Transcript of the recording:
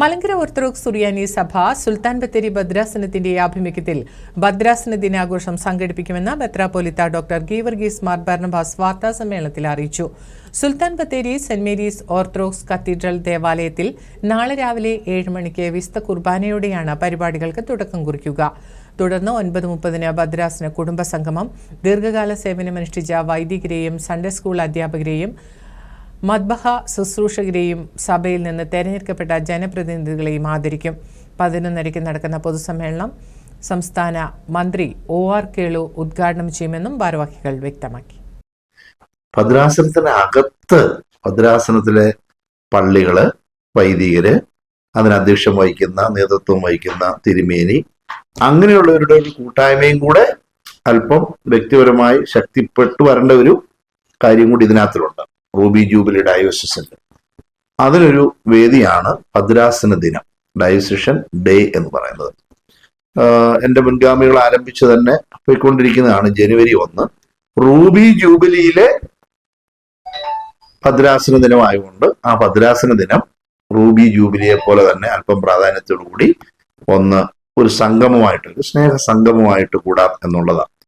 Malankara orthodox സുറിയാനി സഭ സുൽത്താൻ ബത്തേരി ഭദ്രാസനത്തിന്റെ ആഭിമുഖ്യത്തിൽ ഭദ്രാസന ദിനാഘോഷം സംഘടിപ്പിക്കുമെന്ന് മെത്രാപോലിത്ത ഡോക്ടർ ഗീവർഗീസ് മാർ ബർണബാസ് വാർത്താ സമ്മേളനത്തിൽ അറിയിച്ചു. Sultan Bathery Saint Mary's Orthodox Cathedral ദേവാലയത്തിൽ നാളെ രാവിലെ ഏഴ് മണിക്ക് വിസ്ത കുർബാനയോടെയാണ് പരിപാടികൾക്ക് തുടക്കം കുറിക്കുക. തുടർന്ന് ഒൻപത് മുപ്പതിന് ഭദ്രാസന കുടുംബ സംഗമം ദീർഘകാല സേവനമനുഷ്ഠിച്ച വൈദികരെയും സൺഡേ സ്കൂൾ അധ്യാപകരെയും മദ്ബഹ ശുശ്രൂഷകരെയും സഭയിൽ നിന്ന് തെരഞ്ഞെടുക്കപ്പെട്ട ജനപ്രതിനിധികളെയും ആദരിക്കും. പതിനൊന്നരയ്ക്ക് നടക്കുന്ന പൊതുസമ്മേളനം സംസ്ഥാന മന്ത്രി ഒ ആർ കേളു ഉദ്ഘാടനം ചെയ്യുമെന്നും ഭാരവാഹികൾ വ്യക്തമാക്കി. ഭദ്രാസനത്തിന് അകത്ത് ഭദ്രാസനത്തിലെ പള്ളികൾ വൈദികര് അതിന് അധ്യക്ഷം വഹിക്കുന്ന നേതൃത്വം വഹിക്കുന്ന തിരുമേനി അങ്ങനെയുള്ളവരുടെ ഒരു കൂട്ടായ്മയും കൂടെ അല്പം വ്യക്തിപരമായി ശക്തിപ്പെട്ടു വരേണ്ട ഒരു കാര്യം കൂടി ഇതിനകത്തിലുണ്ട്. റൂബി ജൂബിലി ഡയോസിസിന്റെ അതിലൊരു വേദിയാണ് ഭദ്രാസന ദിനം ഡയോസിഷൻ ഡേ എന്ന് പറയുന്നത്. എന്റെ മുൻഗാമികൾ ആരംഭിച്ച് തന്നെ പോയിക്കൊണ്ടിരിക്കുന്നതാണ് ജനുവരി ഒന്ന്. റൂബി ജൂബിലിയിലെ ഭദ്രാസന ദിനമായതുകൊണ്ട് ആ ഭദ്രാസന ദിനം റൂബി ജൂബിലിയെ പോലെ തന്നെ അല്പം പ്രാധാന്യത്തോടു കൂടി ഒന്ന് ഒരു സംഗമമായിട്ട് ഒരു സ്നേഹ സംഗമമായിട്ട് കൂടാം എന്നുള്ളതാണ്.